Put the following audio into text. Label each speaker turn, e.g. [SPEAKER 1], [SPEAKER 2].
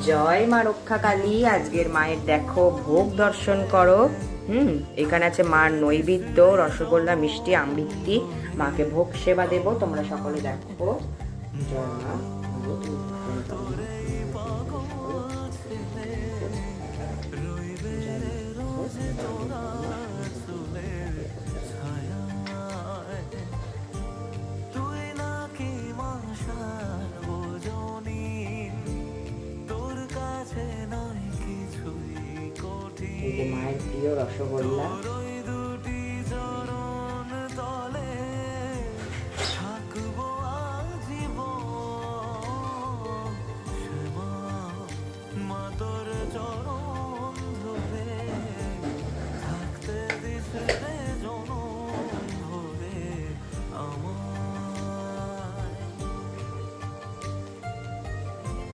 [SPEAKER 1] জয় মা রক্ষা কালী আজকের মায়ের দেখো, ভোগ দর্শন করো। হুম, এখানে আছে মার নৈবেদ্য, রসগোল্লা, মিষ্টি আমৃত্তি মাকে ভোগ সেবা দেব, তোমরা সকলে দেখো। জয় মা। যে মায়ের প্রিয় রসগোল্লা। মা চরণ।